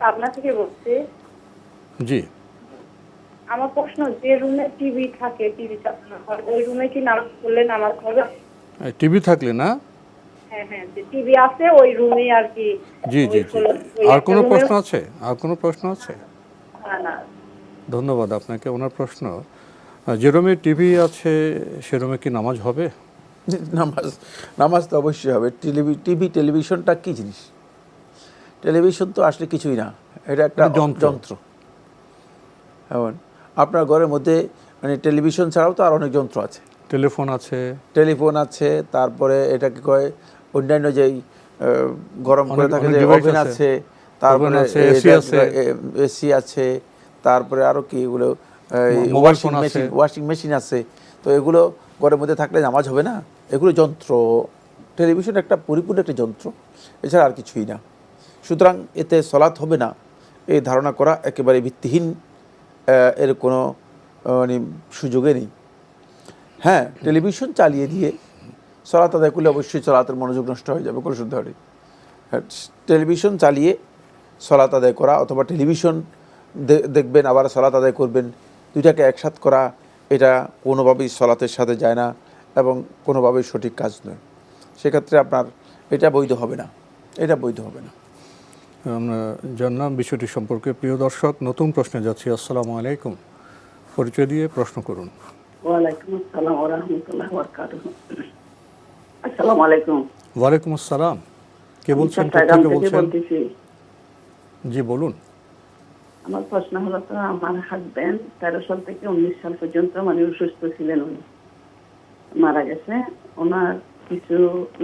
পাবনা থেকে বলছি। জি। আমার প্রশ্ন যে রুমে টিভি থাকে টিভি ওই রুমে কি নামাজ পড়লে নামাজ হবে টিভি থাকলে না? হ্যাঁ হ্যাঁ টিভি আছে ওই রুমে আর কি। জি জি জি। আর কোনো প্রশ্ন আছে? আর কোনো প্রশ্ন আছে? না, না। ধন্যবাদ আপনাকে ওনার প্রশ্ন। যে রুমে টিভি আছে সে রুমে কি নামাজ হবে? নামাজ নামাজ তো অবশ্যই হবে। টিভি টিভি টেলিভিশনটা কী জিনিস? টেলিভিশন তো আসলে কিছুই না। এটা একটা যন্ত্র। এমন আপনার ঘরের মধ্যে মানে টেলিভিশন ছাড়াও তো আর অনেক যন্ত্র আছে। টেলিফোন আছে। টেলিফোন আছে তারপরে এটাকে কয় অন্যান্য যেই গরম করে থাকে যে ওভেন আছে। তারপরে। এসি আছে তারপরে আরও কি এগুলো ওয়াশিং মেশিন ওয়াশিং মেশিন আছে। তো এগুলো ঘরের মধ্যে থাকলে নামাজ হবে না? এগুলো যন্ত্র। টেলিভিশন একটা পরিপূর্ণ একটা যন্ত্র। এছাড়া আর কিছুই না। সুতরাং এতে সলাৎ হবে না। এই ধারণা করা একেবারে ভিত্তিহীন এর কোনো মানে সুযোগে নেই। হ্যাঁ টেলিভিশন চালিয়ে দিয়ে সলাত আদায় করলে অবশ্যই সলাতের মনোযোগ নষ্ট হয়ে যাবে কোনো শুদ্ধ হ্যাঁ, টেলিভিশন চালিয়ে সলাত আদায় করা অথবা টেলিভিশন দেখবেন আবার সলাত আদায় করবেন দুইটাকে একসাথ করা এটা কোনোভাবেই সলাতের সাথে যায় না এবং কোনোভাবেই সঠিক কাজ নয়। সেক্ষেত্রে আপনার এটা বৈধ হবে না এটা বৈধ হবে না। আমরা জানলাম বিষয়টি সম্পর্কে। প্রিয় দর্শক নতুন প্রশ্নে যাচ্ছি। আসসালামু আলাইকুম। পরিচয় দিয়ে প্রশ্ন করুন। ওয়ালাইকুম আসসালাম ওয়া রাহমাতুল্লাহি ওয়া বারাকাতুহু। আসসালামু আলাইকুম। ওয়ালাইকুম আসসালাম। কে বলছেন? কোথা বলছেন? জি বলুন। আমার প্রশ্ন হলো তো আমার হাজবেন্ড তেরো সাল থেকে উনিশ সাল পর্যন্ত মানে অসুস্থ ছিলেন উনি। মারা গেছে। ওনার কিছু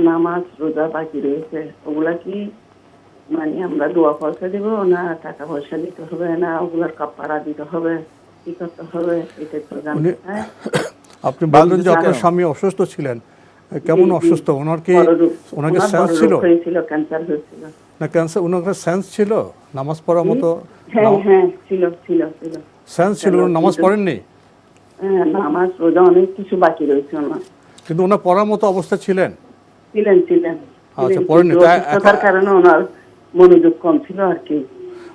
নামাজ রোজা বাকি রয়েছে। ওগুলা কি মানে আমরা দোয়া পয়সা দিব না টাকা পয়সা দিতে হবে না ওগুলার কাপড়া দিতে হবে কি করতে হবে এটা একটু জানতে আপনি বললেন যে আপনার স্বামী অসুস্থ ছিলেন কেমন। অসুস্থ? ওনার কি সেন্স ছিল? ক্যান্সার হয়েছিল। না ক্যান্সার ওনার সেন্স ছিল? নামাজ পড়ার মতো? হ্যাঁ হ্যাঁ ছিল ছিল ছিল। সেন্স ছিল? নামাজ পড়েননি? হ্যাঁ নামাজ রোজা অনেক কিছু বাকি রয়েছে ওনার। কিন্তু ওনার পড়ার মতো অবস্থা ছিলেন? ছিলেন ছিলেন। আচ্ছা, পড়েননি। তা কারণে ওনার মনোযোগ কম ছিল আর কি।